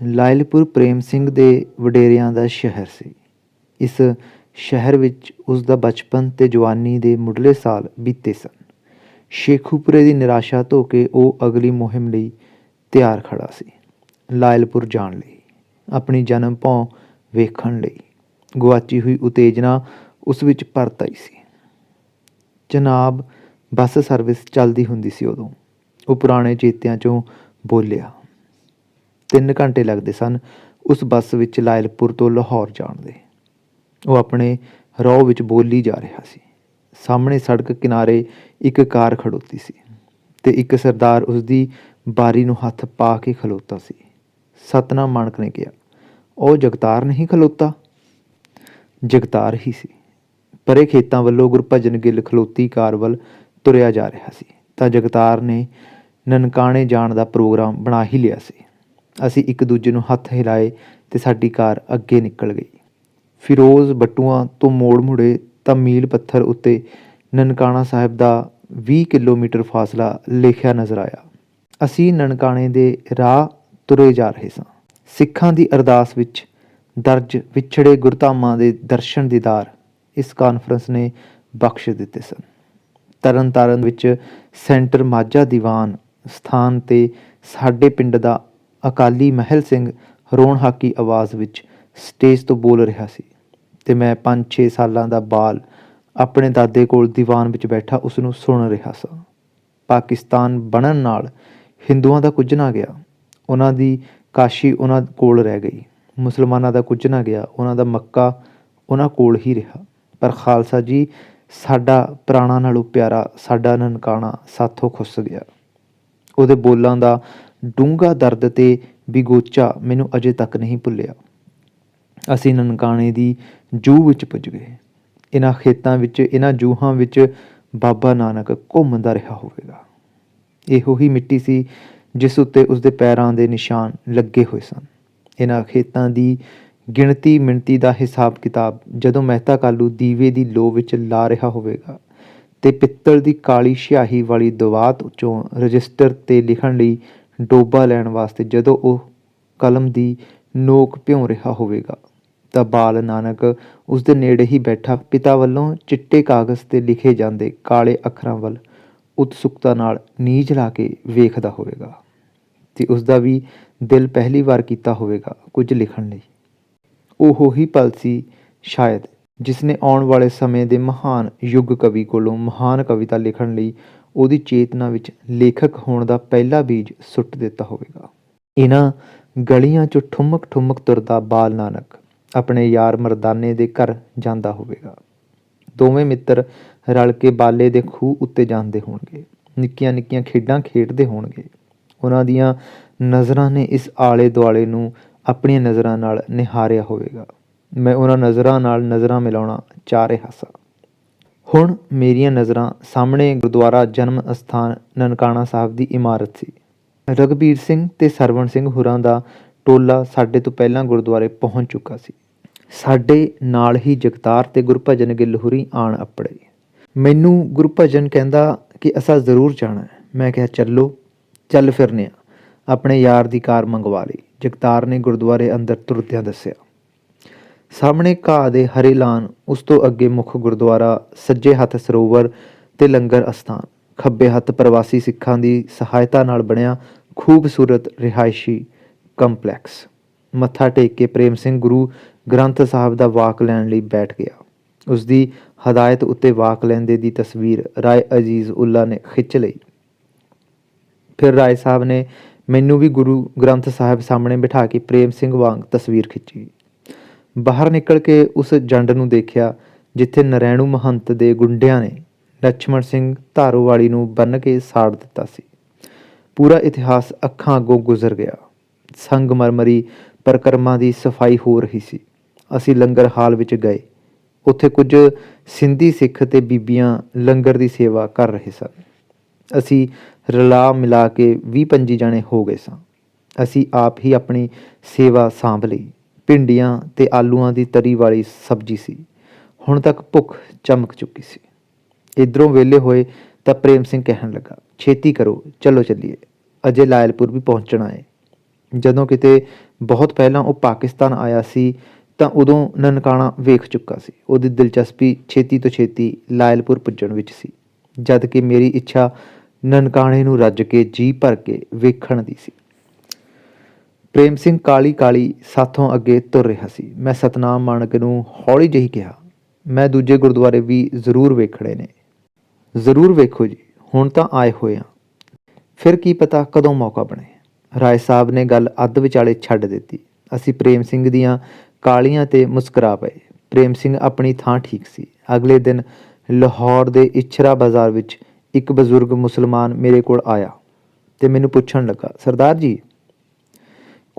ਲਾਇਲਪੁਰ ਪ੍ਰੇਮ ਸਿੰਘ ਦੇ ਵਡੇਰਿਆਂ ਦਾ ਸ਼ਹਿਰ ਸੀ। ਇਸ ਸ਼ਹਿਰ ਵਿੱਚ ਉਸ ਦਾ ਬਚਪਨ ਤੇ ਜਵਾਨੀ ਦੇ ਮੁੱਢਲੇ ਸਾਲ ਬੀਤੇ ਸਨ। ਸ਼ੇਖੂਪੁਰੇ ਦੀ ਨਿਰਾਸ਼ਾ ਧੋ ਕੇ ਉਹ ਅਗਲੀ ਮੁਹਿੰਮ ਲਈ ਤਿਆਰ ਖੜਾ ਸੀ, ਲਾਇਲਪੁਰ ਜਾਣ ਲਈ, ਆਪਣੀ ਜਨਮ ਭੌਂ ਵੇਖਣ ਲਈ। ਗੁਆਚੀ ਹੋਈ ਉਤੇਜਨਾ ਉਸ ਵਿੱਚ ਪਰਤ ਆਈ ਸੀ। ਜਨਾਬ ਬੱਸ ਸਰਵਿਸ ਚੱਲਦੀ ਹੁੰਦੀ ਸੀ ਉਦੋਂ। ਉਹ ਪੁਰਾਣੇ ਚੇਤਿਆਂ ਚੋਂ ਬੋਲਿਆ ਤਿੰਨ ਘੰਟੇ ਲੱਗਦੇ ਸਨ, ਉਸ ਬੱਸ ਵਿੱਚ ਲਾਇਲਪੁਰ ਤੋਂ ਲਾਹੌਰ ਜਾਣ ਦੇ। ਉਹ ਆਪਣੇ ਰੋਹ ਵਿੱਚ ਬੋਲੀ ਜਾ ਰਿਹਾ ਸੀ। ਸਾਹਮਣੇ ਸੜਕ ਕਿਨਾਰੇ ਇੱਕ ਕਾਰ ਖੜੋਤੀ ਸੀ ਤੇ ਇੱਕ ਸਰਦਾਰ ਉਸ ਦੀ ਬਾਰੀ ਨੂੰ ਹੱਥ ਪਾ ਕੇ ਖਲੋਤਾ ਸੀ। ਸਤਨਾਮ ਮਾਨਕ ਨੇ ਕਿਹਾ, ਉਹ ਜਗਤਾਰ ਨਹੀਂ ਖਲੋਤਾ? ਜਗਤਾਰ ਹੀ ਸੀ। ਪਰੇ ਖੇਤਾਂ ਵੱਲੋਂ ਗੁਰਭਜਨ ਗਿੱਲ ਖਲੋਤੀ ਕਾਰ ਵੱਲ ਤੁਰਿਆ ਜਾ ਰਿਹਾ ਸੀ, ਤਾਂ ਜਗਤਾਰ ਨੇ ਨਨਕਾਣੇ ਜਾਣ ਦਾ ਪ੍ਰੋਗਰਾਮ ਬਣਾ ਹੀ ਲਿਆ ਸੀ। ਅਸੀਂ ਇੱਕ ਦੂਜੇ ਨੂੰ ਹੱਥ ਹਿਲਾਏ ਤੇ ਸਾਡੀ ਕਾਰ ਅੱਗੇ ਨਿਕਲ ਗਈ। ਫਿਰੋਜ਼ ਬਟੂਆਂ ਤੋਂ ਮੋੜ ਮੁੜੇ ਤਾਂ ਮੀਲ ਪੱਥਰ ਉੱਤੇ ਨਨਕਾਣਾ ਸਾਹਿਬ ਦਾ 20 ਕਿਲੋਮੀਟਰ ਫਾਸਲਾ ਲਿਖਿਆ ਨਜ਼ਰ ਆਇਆ। ਅਸੀਂ ਨਨਕਾਣੇ ਦੇ ਰਾਹ ਤੁਰੇ ਜਾ ਰਹੇ ਸਾਂ। ਸਿੱਖਾਂ ਦੀ ਅਰਦਾਸ ਵਿੱਚ ਦਰਜ ਵਿਛੜੇ ਗੁਰਧਾਮਾਂ ਦੇ ਦਰਸ਼ਨ ਦੀਦਾਰ ਇਸ ਕਾਨਫਰੰਸ ਨੇ ਬਖਸ਼ ਦਿੱਤੇ ਸਨ। ਤਰਨਤਾਰਨ ਵਿੱਚ ਸੈਂਟਰ ਮਾਝਾ ਦੀਵਾਨ ਸਥਾਨ ਤੇ ਸਾਡੇ ਪਿੰਡ ਦਾ ਅਕਾਲੀ ਮਹਿਲ ਸਿੰਘ ਰੋਣ ਹਾਕੀ ਆਵਾਜ਼ ਵਿੱਚ ਸਟੇਜ ਤੋਂ ਬੋਲ ਰਿਹਾ ਸੀ ਤੇ ਮੈਂ 5-6 ਸਾਲਾਂ ਦਾ ਬਾਲ ਆਪਣੇ ਦਾਦੇ ਕੋਲ ਦੀਵਾਨ ਵਿੱਚ ਬੈਠਾ ਉਸ ਨੂੰ ਸੁਣ ਰਿਹਾ ਸਾਂ। ਪਾਕਿਸਤਾਨ ਬਣਨ ਨਾਲ ਹਿੰਦੂਆਂ ਦਾ ਕੁਝ ਨਾ ਗਿਆ। ਉਹਨਾਂ ਦੀ ਕਾਸ਼ੀ ਉਹਨਾਂ ਕੋਲ ਰਹਿ ਗਈ। ਮੁਸਲਮਾਨਾਂ ਦਾ ਕੁਝ ਨਾ ਗਿਆ। ਉਹਨਾਂ ਦਾ ਮੱਕਾ ਉਹਨਾਂ ਕੋਲ ਹੀ ਰਿਹਾ। ਪਰ ਖਾਲਸਾ ਜੀ, ਸਾਡਾ ਪ੍ਰਾਣਾ ਨਾਲੋਂ ਪਿਆਰਾ, ਸਾਡਾ ਨਨਕਾਣਾ ਸਾਥੋਂ ਖੁੱਸ ਗਿਆ। ਉਹਦੇ ਬੋਲਾਂ ਦਾ ਡੂੰਘਾ ਦਰਦ ਤੇ ਬਿਗੋਚਾ ਮੈਨੂੰ ਅਜੇ ਤੱਕ ਨਹੀਂ ਭੁੱਲਿਆ। ਅਸੀਂ ਨਨਕਾਣੇ ਦੀ ਜੂ ਵਿੱਚ ਪੁੱਜ ਗਏ। ਇਹਨਾਂ ਖੇਤਾਂ ਵਿੱਚ ਇਹਨਾਂ ਜੂਹਾਂ ਵਿੱਚ ਬਾਬਾ ਨਾਨਕ ਘੁੰਮਦਾ ਰਿਹਾ ਹੋਵੇਗਾ। ਇਹੋ ਹੀ ਮਿੱਟੀ ਸੀ ਜਿਸ ਉੱਤੇ ਉਸਦੇ ਪੈਰਾਂ ਦੇ ਨਿਸ਼ਾਨ ਲੱਗੇ ਹੋਏ ਸਨ। ਇਹਨਾਂ ਖੇਤਾਂ ਦੀ ਗਿਣਤੀ ਮਿਣਤੀ ਦਾ ਹਿਸਾਬ ਕਿਤਾਬ ਜਦੋਂ ਮਹਿਤਾ ਕਾਲੂ ਦੀਵੇ ਦੀ ਲੋ ਵਿੱਚ ਲਾ ਰਿਹਾ ਹੋਵੇਗਾ ਤੇ ਪਿੱਤਲ ਦੀ ਕਾਲੀ ਸਿਆਹੀ ਵਾਲੀ ਦਵਾਤ ਚੋਂ ਰਜਿਸਟਰ ਤੇ ਲਿਖਣ ਲਈ ਡੋਬਾ ਲੈਣ ਵਾਸਤੇ ਜਦੋਂ ਉਹ ਕਲਮ ਦੀ ਨੋਕ ਭਿਉਂ ਰਿਹਾ ਹੋਵੇਗਾ, ਤਾਂ ਬਾਲ ਨਾਨਕ ਉਸ ਦੇ ਨੇੜੇ ਹੀ ਬੈਠਾ ਪਿਤਾ ਵੱਲੋਂ ਚਿੱਟੇ ਕਾਗਜ਼ ਤੇ ਲਿਖੇ ਜਾਂਦੇ ਕਾਲੇ ਅੱਖਰਾਂ ਵੱਲ ਉਤਸੁਕਤਾ ਨਾਲ ਨੀਝ ਲਾ ਕੇ ਵੇਖਦਾ ਹੋਵੇਗਾ ਤੇ ਉਸ ਦਾ ਵੀ ਦਿਲ ਪਹਿਲੀ ਵਾਰ ਕੀਤਾ ਹੋਵੇਗਾ ਕੁਝ ਲਿਖਣ ਲਈ। ਉਹ ਹੀ ਪਲ ਸੀ ਸ਼ਾਇਦ ਜਿਸ ਨੇ ਆਉਣ ਵਾਲੇ ਸਮੇਂ ਦੇ ਮਹਾਨ ਯੁੱਗ ਕਵੀ ਕੋਲੋਂ ਮਹਾਨ ਕਵਿਤਾ ਲਿਖਣ ਲਈ ਉਹਦੀ ਚੇਤਨਾ ਵਿੱਚ ਲੇਖਕ ਹੋਣ ਦਾ ਪਹਿਲਾ ਬੀਜ ਸੁੱਟ ਦਿੱਤਾ ਹੋਵੇਗਾ। ਇਹਨਾਂ ਗਲੀਆਂ 'ਚ ਠੁਮਕ ਠੁਮਕ ਤੁਰਦਾ ਬਾਲ ਨਾਨਕ ਆਪਣੇ ਯਾਰ ਮਰਦਾਨੇ ਦੇ ਘਰ ਜਾਂਦਾ ਹੋਵੇਗਾ। ਦੋਵੇਂ ਮਿੱਤਰ ਰਲ ਕੇ ਬਾਲੇ ਦੇ ਖੂਹ ਉੱਤੇ ਜਾਂਦੇ ਹੋਣਗੇ। ਨਿੱਕੀਆਂ ਨਿੱਕੀਆਂ ਖੇਡਾਂ ਖੇਡਦੇ ਹੋਣਗੇ। ਉਹਨਾਂ ਦੀਆਂ ਨਜ਼ਰਾਂ ਨੇ ਇਸ ਆਲੇ ਦੁਆਲੇ ਨੂੰ ਆਪਣੀਆਂ ਨਜ਼ਰਾਂ ਨਾਲ ਨਿਹਾਰਿਆ ਹੋਵੇਗਾ। ਮੈਂ ਉਹਨਾਂ ਨਜ਼ਰਾਂ ਨਾਲ ਨਜ਼ਰਾਂ ਮਿਲਾਉਣਾ ਚਾਹ ਰਿਹਾ ਸਾਂ। ਹੁਣ ਮੇਰੀਆਂ ਨਜ਼ਰਾਂ ਸਾਹਮਣੇ ਗੁਰਦੁਆਰਾ ਜਨਮ ਅਸਥਾਨ ਨਨਕਾਣਾ ਸਾਹਿਬ ਦੀ ਇਮਾਰਤ ਸੀ। ਰਗਬੀਰ ਸਿੰਘ ਤੇ ਸਰਵਣ ਸਿੰਘ ਹੁਰਾਂ ਦਾ ਟੋਲਾ ਸਾਡੇ ਤੋਂ ਪਹਿਲਾਂ ਗੁਰਦੁਆਰੇ ਪਹੁੰਚ ਚੁੱਕਾ ਸੀ। ਸਾਡੇ ਨਾਲ ਹੀ ਜਗਤਾਰ ਤੇ ਗੁਰਭਜਨ ਗਿੱਲ ਹੁਰੀ ਆਣ ਅਪੜੇ। ਮੈਨੂੰ ਗੁਰਭਜਨ ਕਹਿੰਦਾ ਕਿ ਅਸਾਂ ਜ਼ਰੂਰ ਜਾਣਾ ਹੈ। ਮੈਂ ਕਿਹਾ, ਚੱਲੋ, ਚੱਲ ਫਿਰਨੇ ਆ। ਆਪਣੇ ਯਾਰ ਦੀ ਕਾਰ ਮੰਗਵਾ ਲਈ। ਜਗਤਾਰ ਨੇ ਗੁਰਦੁਆਰੇ ਅੰਦਰ ਤੁਰਦਿਆਂ ਦੱਸਿਆ। ਸਾਹਮਣੇ ਘਾਹ ਦੇ ਹਰੇ ਲਾਨ, ਉਸ ਤੋਂ ਅੱਗੇ ਮੁੱਖ ਗੁਰਦੁਆਰਾ, ਸੱਜੇ ਹੱਥ ਸਰੋਵਰ ਤੇ ਲੰਗਰ ਅਸਥਾਨ। ਖੱਬੇ ਹੱਥ ਪ੍ਰਵਾਸੀ ਸਿੱਖਾਂ ਦੀ ਸਹਾਇਤਾ ਨਾਲ ਬਣਿਆ ਖੂਬਸੂਰਤ ਰਿਹਾਇਸ਼ੀ ਕੰਪਲੈਕਸ। ਮੱਥਾ ਟੇਕ ਕੇ ਪ੍ਰੇਮ ਸਿੰਘ ਗੁਰੂ ਗ੍ਰੰਥ ਸਾਹਿਬ ਦਾ ਵਾਕ ਲੈਣ ਲਈ ਬੈਠ ਗਿਆ। ਉਸ ਦੀ ਹਦਾਇਤ ਉੱਤੇ ਵਾਕ ਲੈਂਦੇ ਦੀ ਤਸਵੀਰ ਰਾਏ ਅਜੀਜ਼ ਉੱਲਾ ਨੇ ਖਿੱਚ ਲਈ। ਫਿਰ ਰਾਏ ਸਾਹਿਬ ਨੇ ਮੈਨੂੰ ਵੀ ਗੁਰੂ ਗ੍ਰੰਥ ਸਾਹਿਬ ਸਾਹਮਣੇ ਬਿਠਾ ਕੇ ਪ੍ਰੇਮ ਸਿੰਘ ਵਾਂਗ ਤਸਵੀਰ ਖਿੱਚੀ। ਬਾਹਰ ਨਿਕਲ ਕੇ ਉਸ ਜੰਡ ਨੂੰ ਦੇਖਿਆ, ਜਿੱਥੇ ਨਰੈਣੂ ਮਹੰਤ ਦੇ ਗੁੰਡਿਆਂ ਨੇ ਲక్ష్మణ ਸਿੰਘ ਧਾਰੋਵਾਲੀ ਨੂੰ ਬੰਨ ਕੇ ਸਾੜ ਦਿੱਤਾ ਸੀ। ਪੂਰਾ ਇਤਿਹਾਸ ਅੱਖਾਂ ਅੱਗੋਂ ਗੁਜ਼ਰ ਗਿਆ। ਸੰਗਮਰਮਰੀ ਪਰਕਰਮਾਂ ਦੀ ਸਫ਼ਾਈ ਹੋ ਰਹੀ ਸੀ। ਅਸੀਂ ਲੰਗਰ ਹਾਲ ਵਿੱਚ ਗਏ। ਉੱਥੇ ਕੁਝ ਸਿੰਧੀ ਸਿੱਖ ਤੇ ਬੀਬੀਆਂ ਲੰਗਰ ਦੀ ਸੇਵਾ ਕਰ ਰਹੇ ਸਨ। ਅਸੀਂ ਰਲਾ ਮਿਲਾ ਕੇ 20 ਪੰਜੀ ਜਣੇ ਹੋ ਗਏ ਸਾਂ। ਅਸੀਂ ਆਪ ਹੀ ਆਪਣੀ ਸੇਵਾ ਸੰਭਾਲੀ ਭਿੰਡੀਆਂ ਤੇ ਆਲੂਆਂ ਦੀ ਤਰੀ ਵਾਲੀ ਸਬਜ਼ੀ ਸੀ। ਹੁਣ ਤੱਕ ਭੁੱਖ ਚਮਕ ਚੁੱਕੀ ਸੀ। ਇਧਰੋਂ ਵੇਲੇ ਹੋਏ ਤਾਂ ਪ੍ਰੇਮ ਸਿੰਘ ਕਹਿਣ ਲੱਗਾ, ਛੇਤੀ ਕਰੋ, ਚਲੋ ਚੱਲੀਏ। ਅਜੇ ਲਾਇਲਪੁਰ ਵੀ ਪਹੁੰਚਣਾ ਹੈ ਜਦੋਂ ਕਿਤੇ ਬਹੁਤ ਪਹਿਲਾਂ ਉਹ ਪਾਕਿਸਤਾਨ ਆਇਆ ਸੀ ਤਾਂ ਉਦੋਂ ਨਨਕਾਣਾ ਵੇਖ ਚੁੱਕਾ ਸੀ। ਉਹਦੀ ਦਿਲਚਸਪੀ ਛੇਤੀ ਤੋਂ ਛੇਤੀ ਲਾਇਲਪੁਰ ਪੁੱਜਣ ਵਿੱਚ ਸੀ। ਜਦ ਕਿ ਮੇਰੀ ਇੱਛਾ ਨਨਕਾਣੇ ਨੂੰ ਰੱਜ ਕੇ ਜੀ ਭਰ ਕੇ ਵੇਖਣ ਦੀ ਸੀ। ਪ੍ਰੇਮ ਸਿੰਘ ਕਾਲੀ ਕਾਲੀ ਸਾਥੋਂ ਅੱਗੇ ਤੁਰ ਰਿਹਾ ਸੀ। ਮੈਂ ਸਤਨਾਮ ਮਾਨਕ ਨੂੰ ਹੌਲੀ ਜਿਹੀ ਕਿਹਾ, ਮੈਂ ਦੂਜੇ ਗੁਰਦੁਆਰੇ ਵੀ ਜ਼ਰੂਰ ਵੇਖਣੇ ਨੇ। ਜ਼ਰੂਰ ਵੇਖੋ ਜੀ, ਹੁਣ ਤਾਂ ਆਏ ਹੋਏ ਆ। ਫਿਰ ਕੀ ਪਤਾ ਕਦੋਂ ਮੌਕਾ ਬਣੇ? ਰਾਏ ਸਾਹਿਬ ਨੇ ਗੱਲ ਅੱਧ ਵਿਚਾਲੇ ਛੱਡ ਦਿੱਤੀ। ਅਸੀਂ ਪ੍ਰੇਮ ਸਿੰਘ ਦੀਆਂ ਕਾਲੀਆਂ ਤੇ ਮੁਸਕਰਾ ਪਏ। ਪ੍ਰੇਮ ਸਿੰਘ ਆਪਣੀ ਥਾਂ ਠੀਕ ਸੀ। ਅਗਲੇ ਦਿਨ ਲਾਹੌਰ ਦੇ ਇਛਰਾ ਬਾਜ਼ਾਰ ਵਿੱਚ ਇੱਕ ਬਜ਼ੁਰਗ ਮੁਸਲਮਾਨ ਮੇਰੇ ਕੋਲ ਆਇਆ ਤੇ ਮੈਨੂੰ ਪੁੱਛਣ ਲੱਗਾ, ਸਰਦਾਰ ਜੀ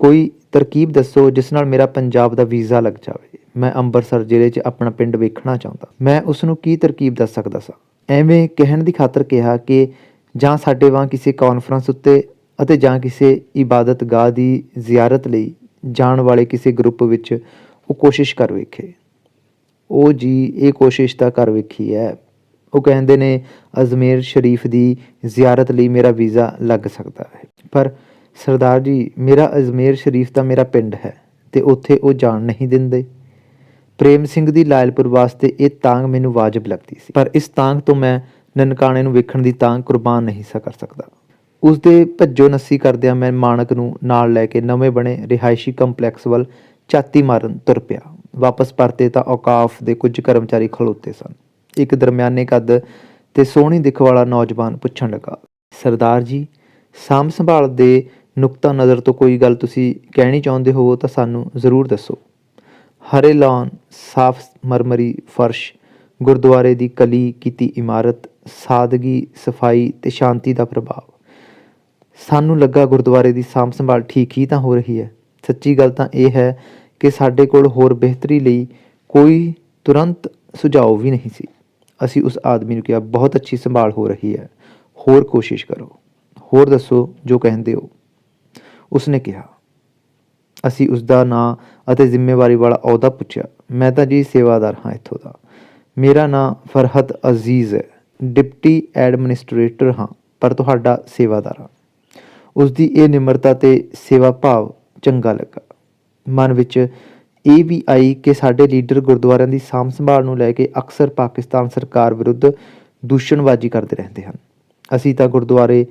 ਕੋਈ ਤਰਕੀਬ ਦੱਸੋ ਜਿਸ ਨਾਲ ਮੇਰਾ ਪੰਜਾਬ ਦਾ ਵੀਜ਼ਾ ਲੱਗ ਜਾਵੇ। ਮੈਂ ਅੰਮ੍ਰਿਤਸਰ ਜ਼ਿਲ੍ਹੇ 'ਚ ਆਪਣਾ ਪਿੰਡ ਵੇਖਣਾ ਚਾਹੁੰਦਾ। ਮੈਂ ਉਸ ਨੂੰ ਕੀ ਤਰਕੀਬ ਦੱਸ ਸਕਦਾ ਸਾਂ? ਐਵੇਂ ਕਹਿਣ ਦੀ ਖਾਤਰ ਕਿਹਾ ਕਿ ਜਾਂ ਸਾਡੇ ਵਾਂ ਕਿਸੇ ਕਾਨਫਰੰਸ ਉੱਤੇ ਅਤੇ ਜਾਂ ਕਿਸੇ ਇਬਾਦਤਗਾਹ ਦੀ ਜ਼ਿਆਰਤ ਲਈ ਜਾਣ ਵਾਲੇ ਕਿਸੇ ਗਰੁੱਪ ਵਿੱਚ ਉਹ ਕੋਸ਼ਿਸ਼ ਕਰ ਵੇਖੇ। ਉਹ ਜੀ, ਇਹ ਕੋਸ਼ਿਸ਼ ਤਾਂ ਕਰ ਵੇਖੀ ਹੈ। ਉਹ ਕਹਿੰਦੇ ਨੇ, ਅਜਮੇਰ ਸ਼ਰੀਫ ਦੀ ਜ਼ਿਆਰਤ ਲਈ ਮੇਰਾ ਵੀਜ਼ਾ ਲੱਗ ਸਕਦਾ ਹੈ। ਪਰ ਸਰਦਾਰ ਜੀ, ਮੇਰਾ ਅਜਮੇਰ ਸ਼ਰੀਫ ਦਾ ਮੇਰਾ ਪਿੰਡ ਹੈ ਤੇ ਉੱਥੇ ਉਹ ਜਾਣ ਨਹੀਂ ਦਿੰਦੇ। ਪ੍ਰੇਮ ਸਿੰਘ ਦੀ ਲਾਇਲਪੁਰ ਵਾਸਤੇ ਇਹ ਤਾਂਗ ਮੈਨੂੰ ਵਾਜਬ ਲੱਗਦੀ ਸੀ। ਪਰ ਇਸ ਤਾਂਗ ਤੋਂ ਮੈਂ ਨਨਕਾਣੇ ਨੂੰ ਵੇਖਣ ਦੀ ਤਾਂਗ ਕੁਰਬਾਨ ਨਹੀਂ ਸਾ ਕਰ ਸਕਦਾ। ਉਸ ਦੇ ਭੱਜੋ ਨੱਸੀ ਕਰਦਿਆਂ ਮੈਂ ਮਾਨਕ ਨੂੰ ਨਾਲ ਲੈ ਕੇ ਨਵੇਂ ਬਣੇ ਰਿਹਾਇਸ਼ੀ ਕੰਪਲੈਕਸ ਵੱਲ ਝਾਤੀ ਮਾਰਨ ਤੁਰ ਪਿਆ। ਵਾਪਸ ਪਰਤੇ ਤਾਂ ਔਕਾਫ ਦੇ ਕੁਝ ਕਰਮਚਾਰੀ ਖਲੋਤੇ ਸਨ। ਇੱਕ ਦਰਮਿਆਨੇ ਕੱਦ ਤੇ ਸੋਹਣੀ ਦਿੱਖ ਵਾਲਾ ਨੌਜਵਾਨ ਪੁੱਛਣ ਲੱਗਾ, ਸਰਦਾਰ ਜੀ, ਸਾਂਭ ਸੰਭਾਲ ਦੇ ਨੁਕਤਾ ਨਜ਼ਰ ਤੋਂ ਕੋਈ ਗੱਲ ਤੁਸੀਂ ਕਹਿਣੀ ਚਾਹੁੰਦੇ ਹੋ ਤਾਂ ਸਾਨੂੰ ਜ਼ਰੂਰ ਦੱਸੋ। ਹਰੇ ਲਾਨ, ਸਾਫ਼ ਮਰਮਰੀ ਫਰਸ਼, ਗੁਰਦੁਆਰੇ ਦੀ ਕਲੀ ਕੀਤੀ ਇਮਾਰਤ, ਸਾਦਗੀ, ਸਫ਼ਾਈ ਤੇ ਸ਼ਾਂਤੀ ਦਾ ਪ੍ਰਭਾਵ। ਸਾਨੂੰ ਲੱਗਾ ਗੁਰਦੁਆਰੇ ਦੀ ਸਾਂਭ ਸੰਭਾਲ ਠੀਕ ਹੀ ਤਾਂ ਹੋ ਰਹੀ ਹੈ। ਸੱਚੀ ਗੱਲ ਤਾਂ ਇਹ ਹੈ ਕਿ ਸਾਡੇ ਕੋਲ ਹੋਰ ਬਿਹਤਰੀ ਲਈ ਕੋਈ ਤੁਰੰਤ ਸੁਝਾਅ ਵੀ ਨਹੀਂ ਸੀ। ਅਸੀਂ ਉਸ ਆਦਮੀ ਨੂੰ ਕਿਹਾ, ਬਹੁਤ ਅੱਛੀ ਸੰਭਾਲ ਹੋ ਰਹੀ ਹੈ। ਹੋਰ ਕੋਸ਼ਿਸ਼ ਕਰੋ। ਹੋਰ ਦੱਸੋ ਜੋ ਕਹਿੰਦੇ ਹੋ। ਉਸਨੇ ਕਿਹਾ, ਅਸੀਂ ਉਸ ਦਾ ਨਾਂ ਅਤੇ ਜ਼ਿੰਮੇਵਾਰੀ ਵਾਲਾ ਅਹੁਦਾ ਪੁੱਛਿਆ। ਮੈਂ ਤਾਂ ਜੀ ਸੇਵਾਦਾਰ ਹਾਂ ਇੱਥੋਂ ਦਾ। ਮੇਰਾ ਨਾਂ ਫਰਹਤ ਅਜ਼ੀਜ਼ ਹੈ। ਡਿਪਟੀ ਐਡਮਿਨਿਸਟ੍ਰੇਟਰ ਹਾਂ, ਪਰ ਤੁਹਾਡਾ ਸੇਵਾਦਾਰ ਹਾਂ। ਉਸ ਦੀ ਇਹ ਨਿਮਰਤਾ ਤੇ ਸੇਵਾ ਭਾਵ ਚੰਗਾ ਲੱਗਾ। ਮਨ ਵਿੱਚ ਇਹ ਵੀ ਆਈ ਕਿ ਸਾਡੇ ਲੀਡਰ ਗੁਰਦੁਆਰਿਆਂ ਦੀ ਸਾਂਭ ਸੰਭਾਲ ਨੂੰ ਲੈ ਕੇ ਅਕਸਰ ਪਾਕਿਸਤਾਨ ਸਰਕਾਰ ਵਿਰੁੱਧ ਦੂਸ਼ਣਬਾਜ਼ੀ ਕਰਦੇ ਰਹਿੰਦੇ ਹਨ। ਅਸੀਂ ਤਾਂ ਗੁਰਦੁਆਰੇ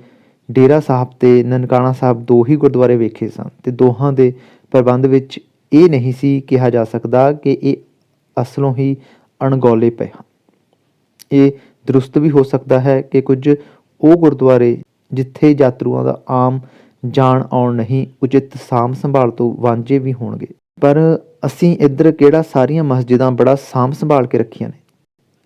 ਡੇਰਾ ਸਾਹਿਬ ਤੇ ਨਨਕਾਣਾ ਸਾਹਿਬ ਦੋ ਹੀ ਗੁਰਦੁਆਰੇ ਵੇਖੇ ਸਨ ਤੇ ਦੋਹਾਂ ਦੇ ਪ੍ਰਬੰਧ ਵਿੱਚ ਇਹ ਨਹੀਂ ਸੀ ਕਿਹਾ ਜਾ ਸਕਦਾ ਕਿ ਇਹ ਅਸਲੋਂ ਹੀ ਅਣਗੌਲੇ ਪਏ ਹਨ। ਇਹ ਦਰੁਸਤ ਵੀ ਹੋ ਸਕਦਾ ਹੈ ਕਿ ਕੁਝ ਉਹ ਗੁਰਦੁਆਰੇ ਜਿੱਥੇ ਯਾਤਰੂਆਂ ਦਾ ਆਮ ਜਾਣ ਆਉਣ ਨਹੀਂ, ਉਚਿਤ ਸਾਂਭ ਸੰਭਾਲ ਤੋਂ ਵਾਂਝੇ ਵੀ ਹੋਣਗੇ। ਪਰ ਅਸੀਂ ਇੱਧਰ ਕਿਹੜਾ ਸਾਰੀਆਂ ਮਸਜਿਦਾਂ ਬੜਾ ਸਾਂਭ ਸੰਭਾਲ ਕੇ ਰੱਖੀਆਂ ਨੇ?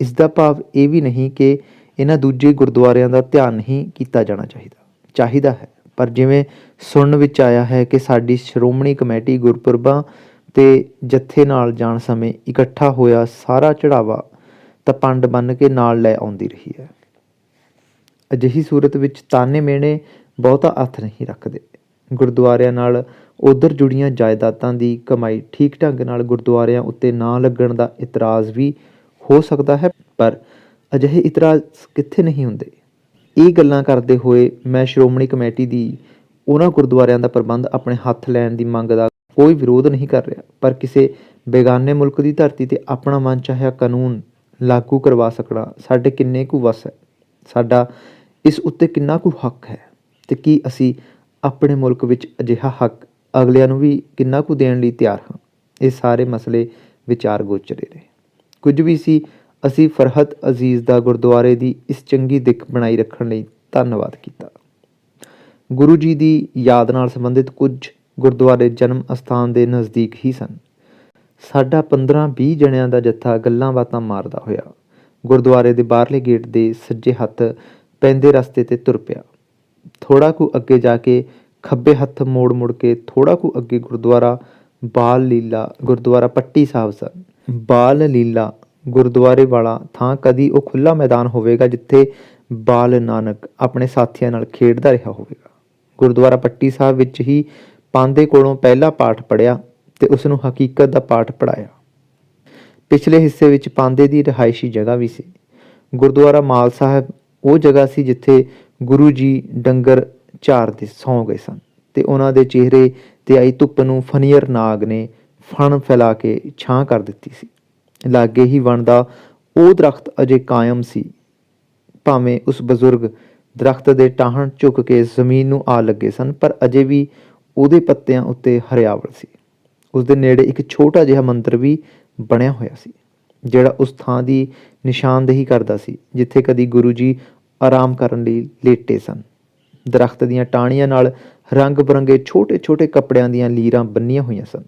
ਇਸ ਦਾ ਭਾਵ ਇਹ ਵੀ ਨਹੀਂ ਕਿ ਇਹਨਾਂ ਦੂਜੇ ਗੁਰਦੁਆਰਿਆਂ ਦਾ ਧਿਆਨ ਨਹੀਂ ਕੀਤਾ ਜਾਣਾ ਚਾਹੀਦਾ। ਚਾਹੀਦਾ ਹੈ। ਪਰ ਜਿਵੇਂ ਸੁਣਨ ਵਿੱਚ ਆਇਆ ਹੈ ਕਿ ਸਾਡੀ ਸ਼੍ਰੋਮਣੀ ਕਮੇਟੀ ਗੁਰਪੁਰਬਾਂ ਤੇ ਜੱਥੇ ਨਾਲ ਜਾਣ ਸਮੇਂ ਇਕੱਠਾ ਹੋਇਆ ਸਾਰਾ ਚੜਾਵਾ ਤਾਂ ਪੰਡ ਬੰਨ ਕੇ ਨਾਲ ਲੈ ਆਉਂਦੀ ਰਹੀ ਹੈ। ਅਜਿਹੀ ਸੂਰਤ ਵਿੱਚ ਤਾਨੇ ਮੇਣੇ ਬਹੁਤਾ ਅਰਥ ਨਹੀਂ ਰੱਖਦੇ। ਗੁਰਦੁਆਰਿਆਂ ਨਾਲ ਉਧਰ ਜੁੜੀਆਂ ਜਾਇਦਾਦਾਂ ਦੀ ਕਮਾਈ ਠੀਕ ਢੰਗ ਨਾਲ ਗੁਰਦੁਆਰਿਆਂ ਉੱਤੇ ਨਾ ਲੱਗਣ ਦਾ ਇਤਰਾਜ਼ ਵੀ ਹੋ ਸਕਦਾ ਹੈ, ਪਰ ਅਜਿਹੇ ਇਤਰਾਜ਼ ਕਿੱਥੇ ਨਹੀਂ ਹੁੰਦੇ। ਇਹ ਗੱਲਾਂ ਕਰਦੇ ਹੋਏ ਮੈਂ ਸ਼੍ਰੋਮਣੀ ਕਮੇਟੀ ਦੀ ਉਹਨਾਂ ਗੁਰਦੁਆਰਿਆਂ ਦਾ ਪ੍ਰਬੰਧ ਆਪਣੇ ਹੱਥ ਲੈਣ ਦੀ ਮੰਗ ਦਾ ਕੋਈ ਵਿਰੋਧ ਨਹੀਂ ਕਰ ਰਿਹਾ, ਪਰ ਕਿਸੇ ਬੇਗਾਨੇ ਮੁਲਕ ਦੀ ਧਰਤੀ ਤੇ ਆਪਣਾ ਮਨ ਚਾਹਿਆ ਕਾਨੂੰਨ ਲਾਗੂ ਕਰਵਾ ਸਕਣਾ ਸਾਡੇ ਕਿੰਨੇ ਕੁ ਵਸ ਹੈ, ਸਾਡਾ ਇਸ ਉੱਤੇ ਕਿੰਨਾ ਕੁ ਹੱਕ ਹੈ ਤੇ ਕੀ ਅਸੀਂ ਆਪਣੇ ਮੁਲਕ ਵਿੱਚ ਅਜਿਹਾ ਹੱਕ ਅਗਲਿਆਂ ਨੂੰ ਵੀ ਕਿੰਨਾ ਕੁ ਦੇਣ ਲਈ ਤਿਆਰ ਹਾਂ, ਇਹ ਸਾਰੇ ਮਸਲੇ ਵਿਚਾਰ ਗੋਚਰੇ ਨੇ। ਕੁਝ ਵੀ ਸੀ ਅਸੀਂ ਫਰਹਤ ਅਜ਼ੀਜ਼ ਦਾ ਗੁਰਦੁਆਰੇ ਦੀ ਇਸ ਚੰਗੀ ਦਿੱਖ ਬਣਾਈ ਰੱਖਣ ਲਈ ਧੰਨਵਾਦ ਕੀਤਾ। ਗੁਰੂ ਜੀ ਦੀ ਯਾਦ ਨਾਲ ਸੰਬੰਧਿਤ ਕੁਝ ਗੁਰਦੁਆਰੇ ਜਨਮ ਅਸਥਾਨ ਦੇ ਨਜ਼ਦੀਕ ਹੀ ਸਨ। ਸਾਡਾ 15-20 ਜਣਿਆਂ ਦਾ ਜੱਥਾ ਗੱਲਾਂ ਬਾਤਾਂ ਮਾਰਦਾ ਹੋਇਆ। ਗੁਰਦੁਆਰੇ ਦੇ ਬਾਹਰਲੇ ਗੇਟ ਦੇ ਸੱਜੇ ਹੱਥ ਪੈਂਦੇ ਰਸਤੇ ਤੇ ਤੁਰ ਪਿਆ। ਥੋੜਾ ਕੁ ਅੱਗੇ ਜਾ ਕੇ ਖੱਬੇ ਹੱਥ ਮੋੜ ਮੁੜ ਕੇ ਥੋੜਾ ਕੁ ਅੱਗੇ ਗੁਰਦੁਆਰਾ ਬਾਲ ਲੀਲਾ, ਗੁਰਦੁਆਰਾ ਪੱਟੀ ਸਾਹਿਬ ਸਨ। ਬਾਲ ਲੀਲਾ ਗੁਰਦੁਆਰੇ ਵਾਲਾ ਥਾਂ ਕਦੀ ਉਹ ਖੁੱਲਾ ਮੈਦਾਨ ਹੋਵੇਗਾ ਜਿੱਥੇ ਬਾਲ ਨਾਨਕ ਆਪਣੇ ਸਾਥੀਆਂ ਨਾਲ ਖੇਡਦਾ ਰਿਹਾ ਹੋਵੇਗਾ। ਗੁਰਦੁਆਰਾ ਪੱਟੀ ਸਾਹਿਬ ਵਿੱਚ ਹੀ ਪਾਂਦੇ ਕੋਲੋਂ ਪਹਿਲਾ ਪਾਠ ਪੜਿਆ ਤੇ ਉਸ ਨੂੰ ਹਕੀਕਤ ਦਾ ਪਾਠ ਪੜਾਇਆ ਪਿਛਲੇ ਹਿੱਸੇ ਵਿੱਚ ਪਾਂਦੇ ਦੀ ਰਿਹਾਇਸ਼ੀ ਜਗ੍ਹਾ ਵੀ ਸੀ। ਗੁਰਦੁਆਰਾ ਮਾਲ ਸਾਹਿਬ ਉਹ ਜਗ੍ਹਾ ਸੀ ਜਿੱਥੇ ਗੁਰੂ ਜੀ ਡੰਗਰ ਝਾਰਦੇ ਸੌਂ ਗਏ ਸਨ ਤੇ ਉਹਨਾਂ ਦੇ ਚਿਹਰੇ ਤੇ ਆਈ ਧੁੱਪ ਨੂੰ ਫਨੀਅਰ ਨਾਗ ਨੇ ਫਣ ਫੈਲਾ ਕੇ ਛਾਂ ਕਰ ਦਿੱਤੀ ਸੀ। ਲਾਗੇ ਹੀ ਵਣ ਦਾ ਉਹ ਦਰਖਤ ਅਜੇ ਕਾਇਮ ਸੀ। ਭਾਵੇਂ ਉਸ ਬਜ਼ੁਰਗ ਦਰਖਤ ਦੇ ਟਾਹਣ ਝੁਕ ਕੇ ਜ਼ਮੀਨ ਨੂੰ ਆ ਲੱਗੇ ਸਨ, ਪਰ ਅਜੇ ਵੀ ਉਹਦੇ ਪੱਤਿਆਂ ਉੱਤੇ ਹਰਿਆਵਲ ਸੀ। ਉਸ ਦੇ ਨੇੜੇ ਇੱਕ ਛੋਟਾ ਜਿਹਾ ਮੰਦਰ ਵੀ ਬਣਿਆ ਹੋਇਆ ਸੀ, ਜਿਹੜਾ ਉਸ ਥਾਂ ਦੀ ਨਿਸ਼ਾਨਦੇਹੀ ਕਰਦਾ ਸੀ, ਜਿੱਥੇ ਕਦੀ ਗੁਰੂ ਜੀ ਆਰਾਮ ਕਰਨ ਲਈ ਲੇਟੇ ਸਨ। ਦਰਖਤ ਦੀਆਂ ਟਾਹਣੀਆਂ ਨਾਲ ਰੰਗ ਬਰੰਗੇ ਛੋਟੇ-ਛੋਟੇ ਕੱਪੜਿਆਂ ਦੀਆਂ ਲੀਰਾਂ ਬੰਨੀਆਂ ਹੋਈਆਂ ਸਨ।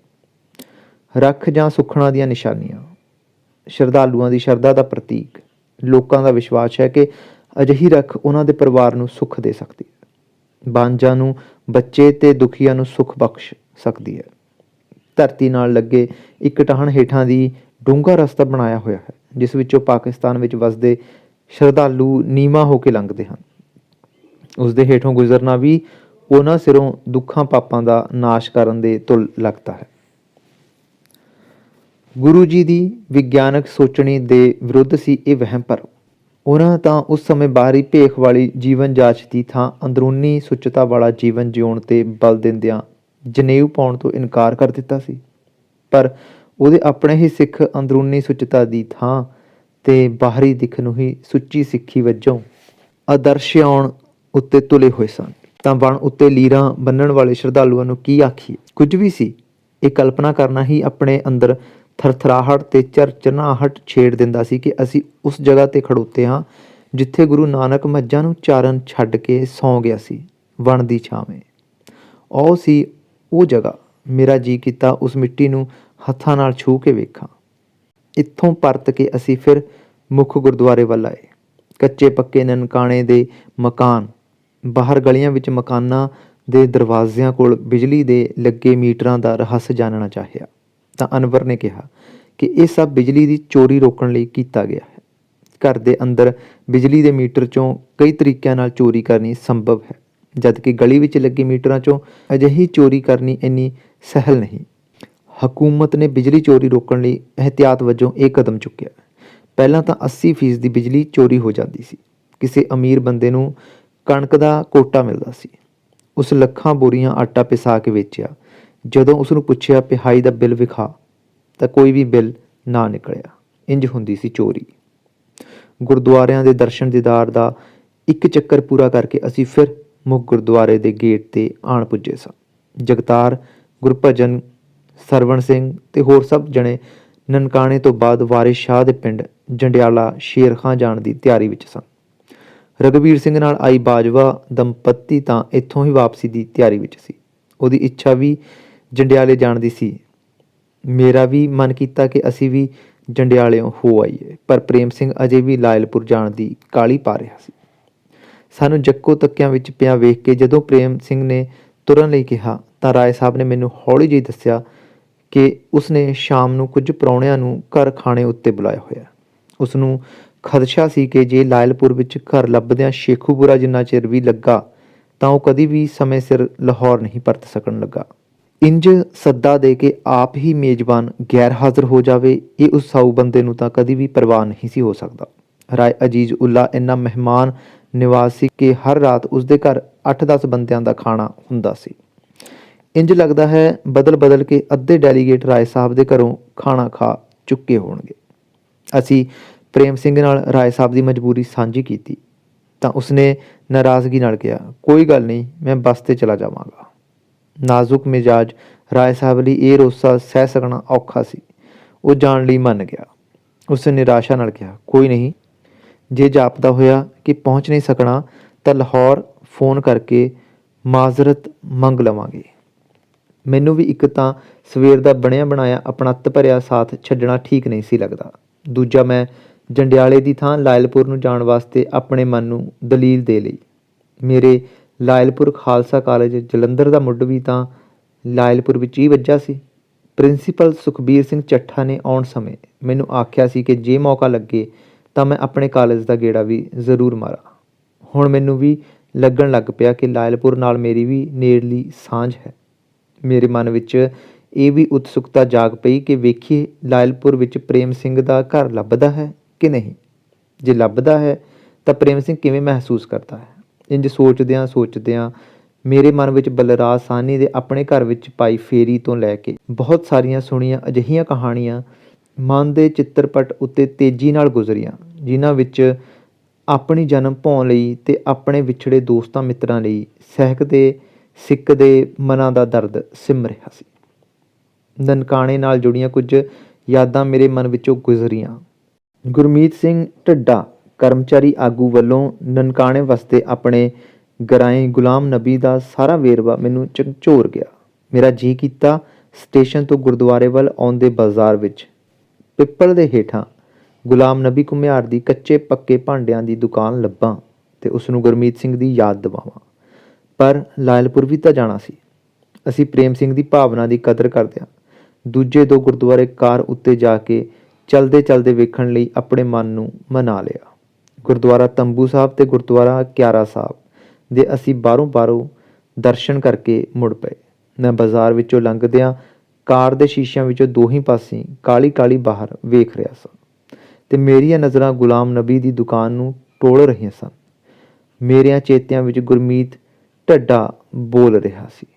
ਰੱਖ ਜਾਂ ਸੁਖਣਾ ਦੀਆਂ ਨਿਸ਼ਾਨੀਆਂ ਸ਼ਰਧਾਲੂਆਂ ਦੀ ਸ਼ਰਧਾ ਦਾ ਪ੍ਰਤੀਕ, ਲੋਕਾਂ ਦਾ ਵਿਸ਼ਵਾਸ ਹੈ ਕਿ ਅਜਿਹੀ ਰੱਖ ਉਹਨਾਂ ਦੇ ਪਰਿਵਾਰ ਨੂੰ ਸੁੱਖ ਦੇ ਸਕਦੀ ਹੈ। ਬਾਂਝਾਂ ਨੂੰ, ਬੱਚੇ ਤੇ ਦੁਖੀਆਂ ਨੂੰ ਸੁੱਖ ਬਖਸ਼ ਸਕਦੀ ਹੈ। ਧਰਤੀ ਨਾਲ ਲੱਗੇ ਇੱਕ ਟਹਣ ਹੇਠਾਂ ਦੀ ਡੂੰਘਾ ਰਸਤਾ ਬਣਾਇਆ ਹੋਇਆ ਹੈ, ਜਿਸ ਵਿੱਚੋਂ ਪਾਕਿਸਤਾਨ ਵਿੱਚ ਵਸਦੇ ਸ਼ਰਧਾਲੂ ਨੀਮਾ ਹੋ ਕੇ ਲੰਘਦੇ ਹਨ। ਉਸ ਦੇ ਹੇਠੋਂ ਗੁਜ਼ਰਨਾ ਵੀ ਉਹਨਾਂ ਸਿਰੋਂ ਦੁੱਖਾਂ ਪਾਪਾਂ ਦਾ ਨਾਸ਼ ਕਰਨ ਦੇ ਤੁਲ ਲੱਗਦਾ ਹੈ। ਗੁਰੂ ਜੀ ਦੀ ਵਿਗਿਆਨਕ ਸੋਚਣੀ ਦੇ ਵਿਰੁੱਧ ਸੀ ਇਹ ਵਹਿਮ ਭਰਮ। ਉਹਨਾਂ ਤਾਂ ਉਸ ਸਮੇਂ ਬਾਹਰੀ ਭੇਖ ਵਾਲੀ ਜੀਵਨ ਜਾਚ ਦੀ ਥਾਂ ਅੰਦਰੂਨੀ ਸੁੱਚਤਾ ਵਾਲਾ ਜੀਵਨ ਜਿਉਣ ਤੇ ਬਲ ਦਿੰਦਿਆਂ ਜਨੇਊ ਪਾਉਣ ਤੋਂ ਇਨਕਾਰ ਕਰ ਦਿੱਤਾ ਸੀ। ਪਰ ਉਹਦੇ ਆਪਣੇ ਹੀ ਸਿੱਖ ਅੰਦਰੂਨੀ ਸੁੱਚਤਾ ਦੀ ਥਾਂ ਤੇ ਬਾਹਰੀ ਦਿਖ ਨੂੰ ਹੀ ਸੁੱਚੀ ਸਿੱਖੀ ਵਜੋਂ ਆਦਰਸ਼ਿਆਉਣ ਉੱਤੇ ਤੁਲੇ ਹੋਏ ਸਨ। ਤਾਂ ਵਣ ਉੱਤੇ ਲੀਰਾਂ ਬੰਨਣ ਵਾਲੇ ਸ਼ਰਧਾਲੂਆਂ ਨੂੰ ਕੀ ਆਖੀਏ? ਕੁਝ ਵੀ ਸੀ। ਇਹ ਕਲਪਨਾ ਕਰਨਾ ਹੀ ਆਪਣੇ ਅੰਦਰ ਥਰਥਰਾਹਟ ਤੇ ਚਰਚਨਾਹਟ ਛੇੜ ਦਿੰਦਾ ਸੀ ਕਿ ਅਸੀਂ ਉਸ ਜਗ੍ਹਾ ਤੇ ਖੜੋਤੇ ਹਾਂ, ਜਿੱਥੇ ਗੁਰੂ ਨਾਨਕ ਮੱਝਾਂ ਨੂੰ ਚਾਰਨ ਛੱਡ ਕੇ ਸੌਂ ਗਿਆ ਸੀ ਵਣ ਦੀ ਛਾਵੇਂ। ਉਹ ਸੀ ਉਹ ਜਗ੍ਹਾ, ਮੇਰਾ ਜੀ ਕੀਤਾ ਉਸ ਮਿੱਟੀ ਨੂੰ ਹੱਥਾਂ ਨਾਲ ਛੂ ਕੇ ਵੇਖਾਂ। ਇੱਥੋਂ ਪਰਤ ਕੇ ਅਸੀਂ ਫਿਰ ਮੁੱਖ ਗੁਰਦੁਆਰੇ ਵੱਲ ਆਏ। ਕੱਚੇ ਪੱਕੇ ਨਨਕਾਣੇ ਦੇ ਮਕਾਨ, ਬਾਹਰ ਗਲੀਆਂ ਵਿੱਚ ਮਕਾਨਾਂ ਦੇ ਦਰਵਾਜ਼ਿਆਂ ਕੋਲ ਬਿਜਲੀ ਦੇ ਲੱਗੇ ਮੀਟਰਾਂ ਦਾ ਰਹੱਸ ਜਾਣਨਾ ਚਾਹਿਆ। ਤਾਂ ਅਨਵਰ ਨੇ ਕਿਹਾ ਕਿ ਇਹ ਸਭ ਬਿਜਲੀ ਦੀ ਚੋਰੀ ਰੋਕਣ ਲਈ ਕੀਤਾ ਗਿਆ ਹੈ। ਘਰ ਦੇ ਅੰਦਰ ਬਿਜਲੀ ਦੇ ਮੀਟਰ ਚੋਂ ਕਈ ਤਰੀਕਿਆਂ ਨਾਲ ਚੋਰੀ ਕਰਨੀ ਸੰਭਵ ਹੈ, ਜਦਕਿ ਗਲੀ ਵਿੱਚ ਲੱਗੇ ਮੀਟਰਾਂ ਚੋਂ ਅਜਿਹੀ ਚੋਰੀ ਕਰਨੀ ਇੰਨੀ ਸਹਿਲ ਨਹੀਂ। ਹਕੂਮਤ ਨੇ ਬਿਜਲੀ ਚੋਰੀ ਰੋਕਣ ਲਈ ਅਹਤਿਆਤ ਵਜੋਂ ਇਹ ਕਦਮ ਚੁੱਕਿਆ। ਪਹਿਲਾਂ ਤਾਂ 80% ਦੀ ਬਿਜਲੀ ਚੋਰੀ ਹੋ ਜਾਂਦੀ ਸੀ। ਕਿਸੇ ਅਮੀਰ ਬੰਦੇ ਨੂੰ ਕਣਕ ਦਾ ਕੋਟਾ ਮਿਲਦਾ ਸੀ। ਉਸ ਲੱਖਾਂ ਬੋਰੀਆਂ ਆਟਾ ਪਿਸਾ ਕੇ ਵੇਚਿਆ। ਜਦੋਂ ਉਸ ਨੂੰ ਪੁੱਛਿਆ ਪਿਹਾਈ ਦਾ ਬਿੱਲ ਵਿਖਾ, ਤਾਂ ਕੋਈ ਵੀ ਬਿੱਲ ਨਾ ਨਿਕਲਿਆ। ਇੰਜ ਹੁੰਦੀ ਸੀ ਚੋਰੀ। ਗੁਰਦੁਆਰਿਆਂ ਦੇ ਦਰਸ਼ਨ ਦੀਦਾਰ ਦਾ ਇੱਕ ਚੱਕਰ ਪੂਰਾ ਕਰਕੇ ਅਸੀਂ ਫਿਰ ਮੁੱਖ ਗੁਰਦੁਆਰੇ ਦੇ ਗੇਟ ਤੇ ਆਣ ਪੁੱਜੇ ਸਾਂ। ਜਗਤਾਰ, ਗੁਰਭਜਨ, ਸਰਵਣ ਸਿੰਘ ਤੇ ਹੋਰ ਸਭ ਜਣੇ ਨਨਕਾਣੇ ਤੋਂ ਬਾਅਦ ਵਾਰਿਸ ਸ਼ਾਹ ਦੇ ਪਿੰਡ ਜੰਡਿਆਲਾ ਸ਼ੇਰ ਖਾਂ ਜਾਣ ਦੀ ਤਿਆਰੀ ਵਿੱਚ ਸਨ ਰਗਵੀਰ ਸਿੰਘ ਨਾਲ ਆਈ ਬਾਜਵਾ ਦੰਪਤੀ ਤਾਂ ਇੱਥੋਂ ਹੀ ਵਾਪਸੀ ਦੀ ਤਿਆਰੀ ਵਿੱਚ ਸੀ। ਉਹਦੀ ਇੱਛਾ ਵੀ ਜੰਡਿਆਲੇ ਜਾਣ ਦੀ ਸੀ। ਮੇਰਾ ਵੀ ਮਨ ਕੀਤਾ ਕਿ ਅਸੀਂ ਵੀ ਜੰਡਿਆਲਿਓਂ ਹੋ ਆਈਏ, ਪਰ ਪ੍ਰੇਮ ਸਿੰਘ ਅਜੇ ਵੀ ਲਾਇਲਪੁਰ ਜਾਣ ਦੀ ਕਾਲੀ ਪਾ ਰਿਹਾ ਸੀ। ਸਾਨੂੰ ਜੱਕੋ ਤੱਕਿਆਂ ਵਿੱਚ ਪਿਆ ਵੇਖ ਕੇ ਜਦੋਂ ਪ੍ਰੇਮ ਸਿੰਘ ਨੇ ਤੁਰਨ ਲਈ ਕਿਹਾ, ਤਾਂ ਰਾਏ ਸਾਹਿਬ ਨੇ ਮੈਨੂੰ ਹੌਲੀ ਜਿਹੀ ਦੱਸਿਆ ਕਿ ਉਸਨੇ ਸ਼ਾਮ ਨੂੰ ਕੁਝ ਪ੍ਰਾਹੁਣਿਆਂ ਨੂੰ ਘਰ ਖਾਣੇ ਉੱਤੇ ਬੁਲਾਇਆ ਹੋਇਆ। ਉਸ ਨੂੰ ਖਦਸ਼ਾ ਸੀ ਕਿ ਜੇ ਲਾਇਲਪੁਰ ਵਿੱਚ ਘਰ ਲੱਭਦਿਆਂ ਸ਼ੇਖੂਪੁਰਾ ਜਿੰਨਾ ਚਿਰ ਵੀ ਲੱਗਾ, ਤਾਂ ਉਹ ਕਦੀ ਵੀ ਸਮੇਂ ਸਿਰ ਲਾਹੌਰ ਨਹੀਂ ਪਰਤ ਸਕਣ ਲੱਗਾ। ਇੰਜ ਸੱਦਾ ਦੇ ਕੇ ਆਪ ਹੀ ਮੇਜ਼ਬਾਨ ਗੈਰ ਹਾਜ਼ਰ ਹੋ ਜਾਵੇ, ਇਹ ਉਸ ਸਾਊ ਬੰਦੇ ਨੂੰ ਤਾਂ ਕਦੀ ਵੀ ਪਰਵਾਹ ਨਹੀਂ ਸੀ ਹੋ ਸਕਦਾ। ਰਾਏ ਅਜੀਜ਼ ਉੱਲਾ ਇੰਨਾ ਮਹਿਮਾਨ ਨਿਵਾਸ ਸੀ ਕਿ ਹਰ ਰਾਤ ਉਸ ਦੇ ਘਰ 8-10 ਬੰਦਿਆਂ ਦਾ ਖਾਣਾ ਹੁੰਦਾ ਸੀ। ਇੰਜ ਲੱਗਦਾ ਹੈ ਬਦਲ-ਬਦਲ ਕੇ ਅੱਧੇ ਡੈਲੀਗੇਟ ਰਾਏ ਸਾਹਿਬ ਦੇ ਘਰੋਂ ਖਾਣਾ ਖਾ ਚੁੱਕੇ ਹੋਣਗੇ। ਅਸੀਂ ਪ੍ਰੇਮ ਸਿੰਘ ਨਾਲ ਰਾਏ ਸਾਹਿਬ ਦੀ ਮਜਬੂਰੀ ਸਾਂਝੀ ਕੀਤੀ ਤਾਂ ਉਸਨੇ ਨਾਰਾਜ਼ਗੀ ਨਾਲ ਕਿਹਾ, ਕੋਈ ਗੱਲ ਨਹੀਂ, ਮੈਂ ਬੱਸ ਤੇ ਚਲਾ ਜਾਵਾਂਗਾ। ਨਾਜ਼ੁਕ ਮਿਜਾਜ ਰਾਏ ਸਾਹਿਬ ਲਈ ਇਹ ਰੋਸਾ ਸਹਿ ਸਕਣਾ ਔਖਾ ਸੀ। ਉਹ ਜਾਣ ਲਈ ਮੰਨ ਗਿਆ। ਉਸਨੇ ਨਿਰਾਸ਼ਾ ਨਾਲ ਕਿਹਾ, ਕੋਈ ਨਹੀਂ, ਜੇ ਜਾਪਦਾ ਹੋਇਆ ਕਿ ਪਹੁੰਚ ਨਹੀਂ ਸਕਣਾ, ਤਾਂ ਲਾਹੌਰ ਫੋਨ ਕਰਕੇ ਮਾਜ਼ਰਤ ਮੰਗ ਲਵਾਂਗੇ। ਮੈਨੂੰ ਵੀ ਇੱਕ ਤਾਂ ਸਵੇਰ ਦਾ ਬਣਿਆ ਬਣਾਇਆ ਆਪਣਾ ਆਪਣੱਤ ਭਰਿਆ ਸਾਥ ਛੱਡਣਾ ਠੀਕ ਨਹੀਂ ਸੀ ਲੱਗਦਾ। ਦੂਜਾ ਮੈਂ ਜੰਡਿਆਲੇ ਦੀ ਥਾਂ ਲਾਇਲਪੁਰ ਨੂੰ ਜਾਣ ਵਾਸਤੇ ਆਪਣੇ ਮਨ ਨੂੰ ਦਲੀਲ ਦੇ ਲਈ। ਮੇਰੇ ਲਾਇਲਪੁਰ ਖਾਲਸਾ ਕਾਲਜ ਜਲੰਧਰ ਦਾ ਮੁੱਢ ਵੀ ਤਾਂ ਲਾਇਲਪੁਰ ਵਿੱਚ ਹੀ ਵੱਜਾ ਸੀ। ਪ੍ਰਿੰਸੀਪਲ ਸੁਖਬੀਰ ਸਿੰਘ ਚੱਠਾ ਨੇ ਆਉਣ ਸਮੇਂ ਮੈਨੂੰ ਆਖਿਆ ਸੀ ਕਿ ਜੇ ਮੌਕਾ ਲੱਗੇ ਤਾਂ ਮੈਂ ਆਪਣੇ ਕਾਲਜ ਦਾ ਗੇੜਾ ਵੀ ਜ਼ਰੂਰ ਮਾਰਾਂ। ਹੁਣ ਮੈਨੂੰ ਵੀ ਲੱਗਣ ਲੱਗ ਪਿਆ ਕਿ ਲਾਇਲਪੁਰ ਨਾਲ ਮੇਰੀ ਵੀ ਨੇੜਲੀ ਸਾਂਝ ਹੈ। ਮੇਰੇ ਮਨ ਵਿੱਚ ਇਹ ਵੀ ਉਤਸੁਕਤਾ ਜਾਗ ਪਈ ਕਿ ਵੇਖੀਏ ਲਾਇਲਪੁਰ ਵਿੱਚ ਪ੍ਰੇਮ ਸਿੰਘ ਦਾ ਘਰ ਲੱਭਦਾ ਹੈ ਕਿ ਨਹੀਂ। ਜੇ ਲੱਭਦਾ ਹੈ ਤਾਂ ਪ੍ਰੇਮ ਸਿੰਘ ਕਿਵੇਂ ਮਹਿਸੂਸ ਕਰਦਾ ਹੈ? ਇੰਜ ਸੋਚਦਿਆਂ ਸੋਚਦਿਆਂ ਮੇਰੇ ਮਨ ਵਿੱਚ ਬਲਰਾਜ ਸਾਹਨੀ ਦੇ ਆਪਣੇ ਘਰ ਵਿੱਚ ਪਾਈ ਫੇਰੀ ਤੋਂ ਲੈ ਕੇ ਬਹੁਤ ਸਾਰੀਆਂ ਸੁਣੀਆਂ ਅਜਿਹੀਆਂ ਕਹਾਣੀਆਂ ਮਨ ਦੇ ਚਿੱਤਰਪਟ ਉੱਤੇ ਤੇਜ਼ੀ ਨਾਲ ਗੁਜ਼ਰੀਆਂ, ਜਿਨ੍ਹਾਂ ਵਿੱਚ ਆਪਣੀ ਜਨਮ ਭੌਂ ਲਈ ਤੇ ਆਪਣੇ ਵਿਛੜੇ ਦੋਸਤਾਂ ਮਿੱਤਰਾਂ ਲਈ ਸਹਿਕਦੇ ਸਿੱਕਦੇ ਮਨਾਂ ਦਾ ਦਰਦ ਸਿਮ ਰਿਹਾ ਸੀ। ਨਨਕਾਣੇ ਨਾਲ ਜੁੜੀਆਂ ਕੁਝ ਯਾਦਾਂ ਮੇਰੇ ਮਨ ਵਿੱਚੋਂ ਗੁਜ਼ਰੀਆਂ। ਗੁਰਮੀਤ ਸਿੰਘ ਢੱਡਾ ਕਰਮਚਾਰੀ ਆਗੂ ਵੱਲੋਂ ਨਨਕਾਣੇ ਵਸਦੇ ਆਪਣੇ ਗਰਾਏ ਗੁਲਾਮ ਨਬੀ ਦਾ ਸਾਰਾ ਵੇਰਵਾ ਮੈਨੂੰ ਝਕਝੋਰ ਗਿਆ। ਮੇਰਾ ਜੀ ਕੀਤਾ ਸਟੇਸ਼ਨ ਤੋਂ ਗੁਰਦੁਆਰੇ ਵੱਲ ਆਉਂਦੇ ਬਾਜ਼ਾਰ ਵਿੱਚ। ਪਿੱਪਲ ਦੇ ਹੇਠਾਂ ਗੁਲਾਮ ਨਬੀ ਘੁਮਿਆਰ ਦੀ ਕੱਚੇ ਪੱਕੇ ਭਾਂਡਿਆਂ ਦੀ ਦੁਕਾਨ ਲੱਭਾਂ ਤੇ ਉਸ ਨੂੰ ਗੁਰਮੀਤ ਸਿੰਘ ਦੀ ਯਾਦ ਦਿਵਾਵਾਂ। ਪਰ ਲਾਇਲਪੁਰ ਵੀ ਤਾਂ ਜਾਣਾ ਸੀ। ਅਸੀਂ ਪ੍ਰੇਮ ਸਿੰਘ ਦੀ ਭਾਵਨਾ ਦੀ ਕਦਰ ਕਰਦੇ ਹਾਂ ਦੂਜੇ ਦੋ ਗੁਰਦੁਆਰੇ ਕਾਰ ਉੱਤੇ ਜਾ ਕੇ ਚਲਦੇ ਚਲਦੇ ਵੇਖਣ ਲਈ ਆਪਣੇ ਮਨ ਨੂੰ ਮਨਾ ਲਿਆ। ਗੁਰਦੁਆਰਾ ਤੰਬੂ ਸਾਹਿਬ ਤੇ ਗੁਰਦੁਆਰਾ ਕਿਆਰਾ ਸਾਹਿਬ ਦੇ ਅਸੀਂ ਬਾਹਰੋਂ ਬਾਹਰੋਂ ਦਰਸ਼ਨ ਕਰਕੇ ਮੁੜ ਪਏ। ਮੈਂ ਬਾਜ਼ਾਰ ਵਿੱਚੋਂ ਲੰਘਦਿਆਂ ਕਾਰ ਦੇ ਸ਼ੀਸ਼ਿਆਂ ਵਿੱਚੋਂ ਦੋਹੀਂ ਪਾਸੇ ਕਾਲੀ ਕਾਲੀ ਬਾਹਰ ਵੇਖ ਰਿਹਾ ਸਾਂ ਤੇ ਮੇਰੀਆਂ ਨਜ਼ਰਾਂ ਗੁਲਾਮ ਨਬੀ ਦੀ ਦੁਕਾਨ ਨੂੰ ਟੋਲ ਰਹੀਆਂ ਸਨ। ਮੇਰਿਆਂ ਚੇਤਿਆਂ ਵਿੱਚ ਗੁਰਮੀਤ ਢੱਡਾ ਬੋਲ ਰਿਹਾ ਸੀ।